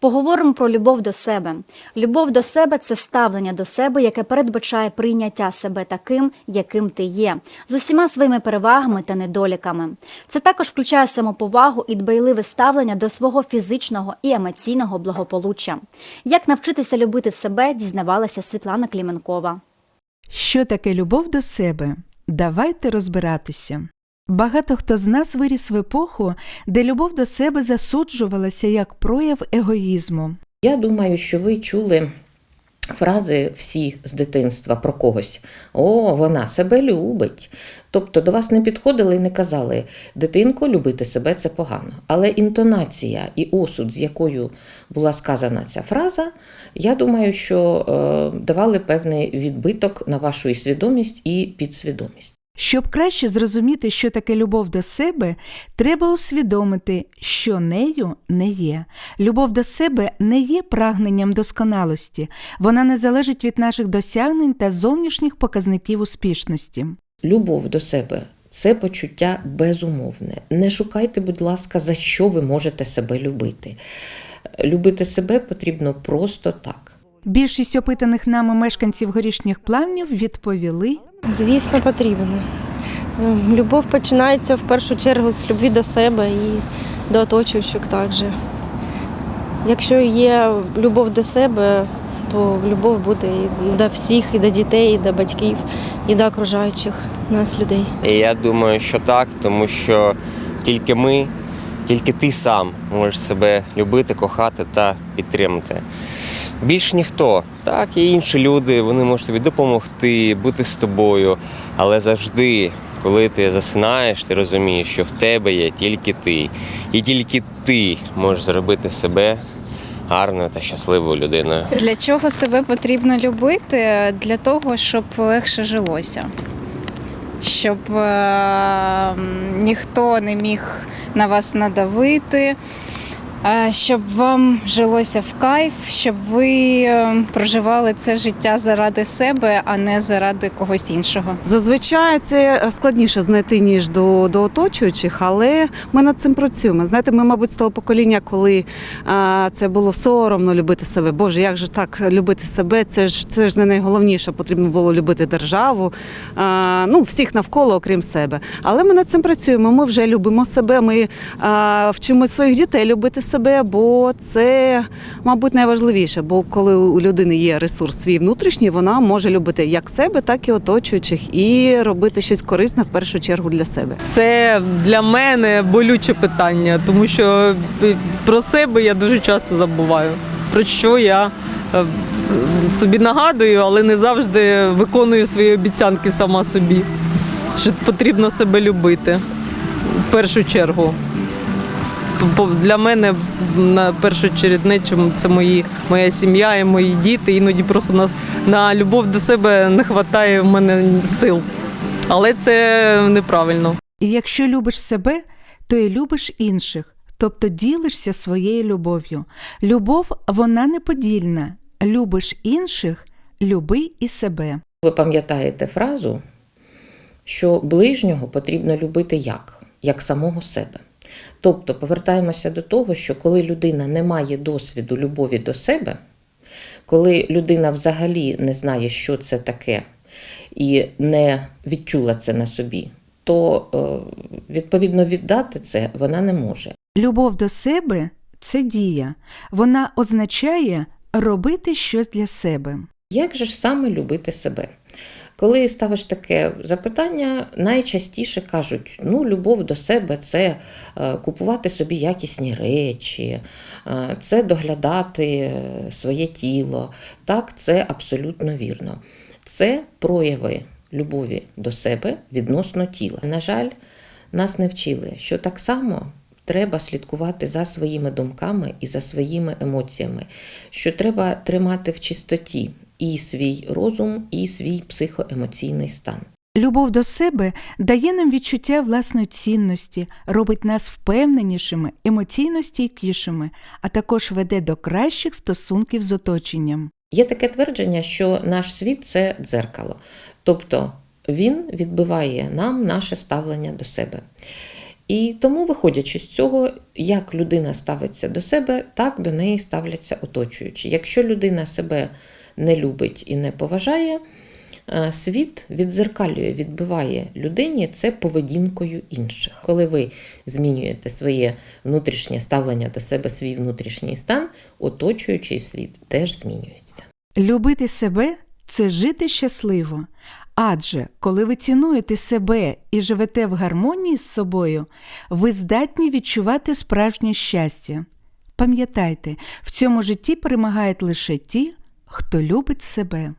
Поговоримо про любов до себе. Любов до себе це ставлення до себе, яке передбачає прийняття себе таким, яким ти є, з усіма своїми перевагами та недоліками. Це також включає самоповагу і дбайливе ставлення до свого фізичного і емоційного благополуччя. Як навчитися любити себе, дізнавалася Світлана Кліменкова. Що таке любов до себе? Давайте розбиратися. Багато хто з нас виріс в епоху, де любов до себе засуджувалася як прояв егоїзму. Я думаю, що ви чули фрази всі з дитинства про когось: О, вона себе любить. Тобто до вас не підходили і не казали, дитинко, любити себе це погано. Але інтонація і осуд, з якою була сказана ця фраза, я думаю, що е, давали певний відбиток на вашу свідомість і підсвідомість. Щоб краще зрозуміти, що таке любов до себе, треба усвідомити, що нею не є. Любов до себе не є прагненням досконалості, вона не залежить від наших досягнень та зовнішніх показників успішності. Любов до себе це почуття безумовне. Не шукайте, будь ласка, за що ви можете себе любити. Любити себе потрібно просто так. Більшість опитаних нами мешканців горішніх плавнів відповіли Звісно, потрібно. Ем, Любов починається в першу чергу з любві до себе і до оточуючих також. Якщо є любов до себе, то любов буде і до всіх, і до дітей, і до батьків, і до окружаючих нас людей. Я думаю, що так, тому що тільки ми, тільки ти сам можеш себе любити, кохати та підтримати. Більш ніхто, так, є інші люди, вони можуть тобі допомогти, бути з тобою, але завжди, коли ти засинаєш, ти розумієш, що в тебе є тільки ти, і тільки ти можеш зробити себе гарною та щасливою людиною. Для чого себе потрібно любити? Для того, щоб легше жилося. Щоб е, ніхто не міг на вас надавити, щоб вам жилося в кайф, щоб ви е, проживали це життя заради себе, а не заради когось іншого. Зазвичай це складніше знайти ніж до, до оточуючих, але ми над цим працюємо. Знаєте, ми, мабуть, з того покоління, коли а, це було соромно любити себе. Боже, як же так любити себе? Це ж це ж не найголовніше. Потрібно було любити державу, а, ну всіх навколо, окрім себе. Але ми над цим працюємо. Ми вже любимо себе. Ми а, вчимо своїх дітей любити себе, бо це, мабуть, найважливіше. Бо коли у людини є ресурс свій внутрішній, вона може любити як себе, так і оточуючих, і робити щось корисне в першу чергу для себе. Це для мене болюче питання, тому що е, про себе я дуже часто забуваю. Про що я е, собі нагадую, але не завжди виконую свої обіцянки сама собі. Що потрібно себе любити в першу чергу. Для мене на першочередничим це мої, моя сім'я і мої діти. Іноді просто на, на любов до себе не вистачає в мене сил. Але це неправильно. І якщо любиш себе, то і любиш інших, тобто ділишся своєю любов'ю. Любов вона неподільна. Любиш інших, люби і себе. Ви пам'ятаєте фразу, що ближнього потрібно любити як? Як самого себе. Тобто повертаємося до того, що коли людина не має досвіду любові до себе, коли людина взагалі не знає, що це таке, і не відчула це на собі, то е, відповідно віддати це вона не може. Любов до себе це дія. Вона означає робити щось для себе. Як же ж саме любити себе? Коли ставиш таке запитання, найчастіше кажуть: ну, любов до себе це е, купувати собі якісні речі, е, це доглядати е, своє тіло. Так, це абсолютно вірно. Це прояви любові до себе відносно тіла. На жаль, нас не вчили, що так само треба слідкувати за своїми думками і за своїми емоціями, що треба тримати в чистоті і свій розум, і свій психоемоційний стан. Любов до себе дає нам відчуття власної цінності, робить нас впевненішими, емоційно стійкішими, а також веде до кращих стосунків з оточенням. Є таке твердження, що наш світ це дзеркало, тобто він відбиває нам наше ставлення до себе. І тому, виходячи з цього, як людина ставиться до себе, так до неї ставляться оточуючі. Якщо людина себе не любить і не поважає, е, світ відзеркалює, відбиває людині це поведінкою інших. Коли ви змінюєте своє внутрішнє ставлення до себе, свій внутрішній стан, оточуючий світ теж змінюється. Любити себе це жити щасливо. Адже коли ви цінуєте себе і живете в гармонії з собою, ви здатні відчувати справжнє щастя. Пам'ятайте, в цьому житті перемагають лише ті, хто любить себе.